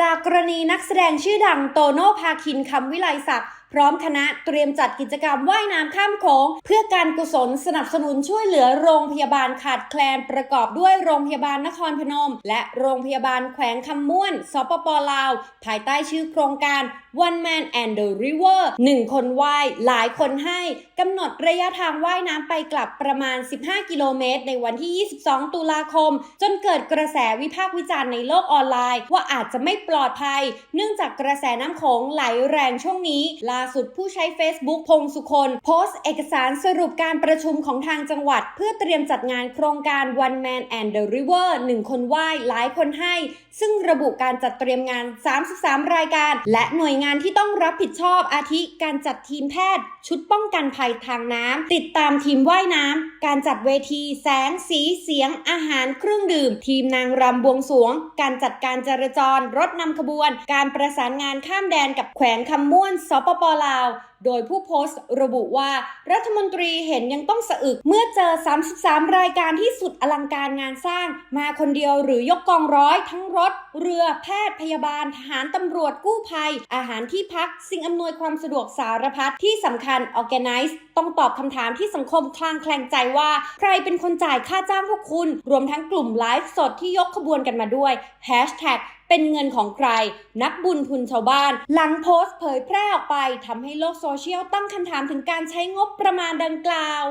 จากกรณีนักแสดงชื่อดังโตโน่พาคินคำวิไลศักดิ์ พร้อมคณะเตรียมจัดกิจกรรมว่ายน้ำข้ามโขงเพื่อการกุศลสนับสนุนช่วยเหลือโรงพยาบาลขาดแคลนประกอบด้วยโรงพยาบาลนครพนม และโรงพยาบาลแขวงคำม่วน สปปลาว ภายใต้ชื่อโครงการ One Man and the River หนึ่งคนว่ายหลายคนให้กำหนดระยะทางว่ายน้ำไปกลับประมาณ 15 กิโลเมตร ในวันที่ 22 ตุลาคม จนเกิดกระแสวิพากษ์วิจารณ์ในโลกออนไลน์ ว่าอาจจะไม่ปลอดภัย เนื่องจากกระแสน้ำโขงไหลแรงช่วงนี้ล่าสุดผู้ใช้ Facebook พงสุคนโพสต์เอกสารสรุปการประชุมของทางจังหวัด เพื่อเตรียมจัดงานโครงการ One Man and the River หนึ่งคนไหว้หลายคนให้ ซึ่งระบุการจัดเตรียมงาน 33 รายการ และหน่วยงานที่ต้องรับผิดชอบอาทิการจัดทีมแพทย์ ชุดป้องกันภัยทางน้ำติดตามทีมว่ายน้ำการจัดเวที แสงสีเสียง อาหารเครื่องดื่ม ทีมนางรำบวงสวง การจัดการจราจร รถนำขบวน การประสานงานข้ามแดนกับแขวงคำม่วนสปปลาว โดยผู้โพสต์ระบุว่ารัฐมนตรีเห็นยังต้องสะอึก เมื่อเจอ 33 รายการที่สุดอลังการงานสร้าง มาคนเดียวหรือยกกองร้อยทั้งรถ เรือแพทย์พยาบาล ทหารตำรวจกู้ภัย อาหารที่พัก สิ่งอำนวยความสะดวกสารพัดที่สำคัญ Organize ต้องตอบคำถามที่สังคมคลางแคลงใจว่า ใครเป็นคนจ่ายค่าจ้างพวกคุณ รวมทั้งกลุ่มไลฟ์สดที่ยกขบวนกันมาด้วย Hashtag เป็นเงินของใคร นักบุญทุนชาวบ้าน หลังโพสต์เผยแพร่ออกไปทำให้โลกโซเชียลตั้งคำถามถึงการใช้งบประมาณดังกล่าว